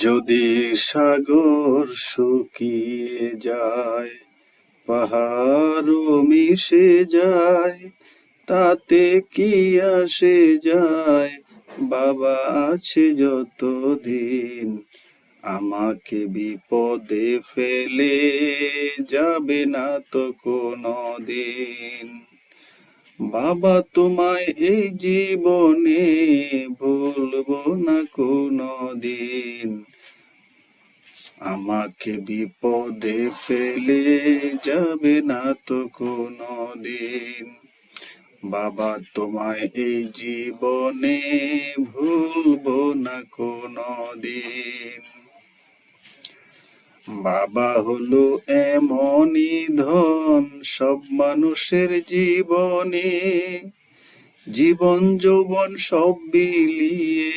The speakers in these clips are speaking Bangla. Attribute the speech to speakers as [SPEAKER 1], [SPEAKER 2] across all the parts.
[SPEAKER 1] যদি সাগর শুকিয়ে যায় পাহাড় মিশে যায়, তাতে কি আসে যায়? বাবা আছে যতদিন আমাকে বিপদে ফেলে যাবে না তো কোনো দিন বাবা তোমায় এই জীবনে ভুলবো না কোনো দিন আমাকে বিপদে ফেলে যাবে না তো কোনো দিন বাবা, তোমায় এই জীবনে ভুলবো না কোনো দিন বাবা হলো এমনই ধন সব মানুষের জীবনে। জীবন, যৌবন সব বিলিয়ে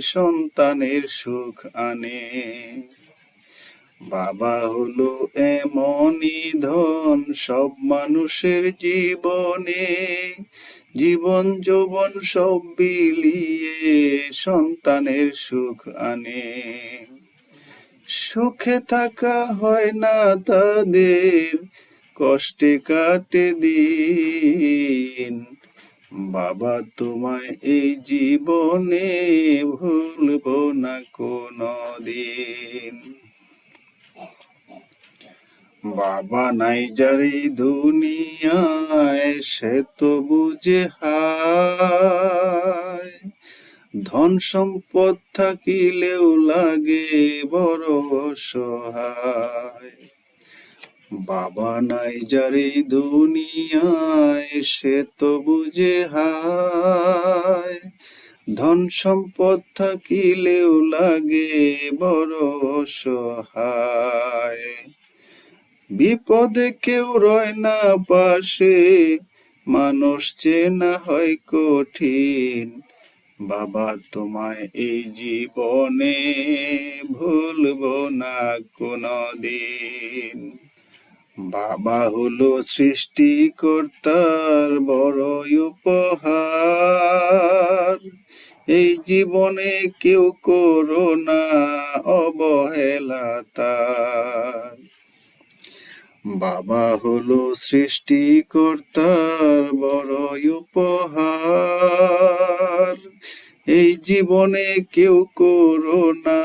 [SPEAKER 1] সন্তানের সুখ আনে। বাবা হলো এমনই ধন, সব মানুষের জীবনে। জীবন, যৌবন সব বিলিয়ে সন্তানের সুখ আনে। সুখে থাকা হয় না তাদের, কষ্টে কাটে দিন। বাবা, তোমায় এই জীবনে ভুলব না কোনো দিন বাবা নাই যারি দুনিয়ায়, সে তো বুঝে হায়। ধন সম্পদ থাকিলেও লাগে বড় সহায় বাবা নাই যারি দুনিয়ায়, সে তো বুঝে হায়। ধন সম্পদ থাকিলেও লাগে বড় সহায় বিপদে কেউ রয় না পাশে, মানুষ চেনা হয় কঠিন। বাবা, তোমায় এই জীবনে ভুলব না কোনো দিন বাবা হলো সৃষ্টিকর্তার বড় উপহার। এই জীবনে কেউ করো না অবহেলা তার। বাবা হলো সৃষ্টিকর্তার বড় উপহার। এই জীবনে কেউ করো না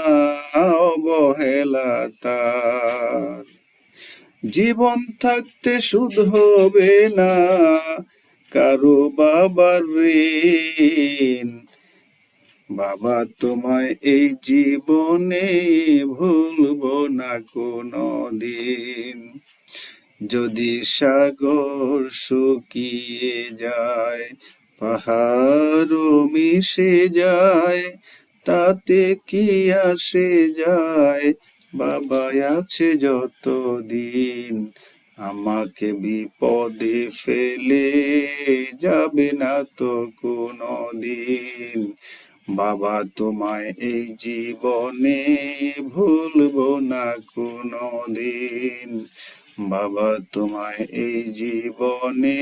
[SPEAKER 1] অবহেলা তার। জীবন থাকতে সুদ হবে না, কারও বাবার ঋণ। বাবা তোমায় এই জীবনে ভুলবো না কোনো দিন যদি সাগর শুকিয়ে যায় পাহাড় মিশে যায়, তাতে কি আসে যায়? বাবা আছে যতদিন, আমাকে বিপদে ফেলে যাবে না তো কোনো দিন বাবা, তোমায় এই জীবনে ভুলবো না কোনো দিন বাবা তোমায় এই জীবনে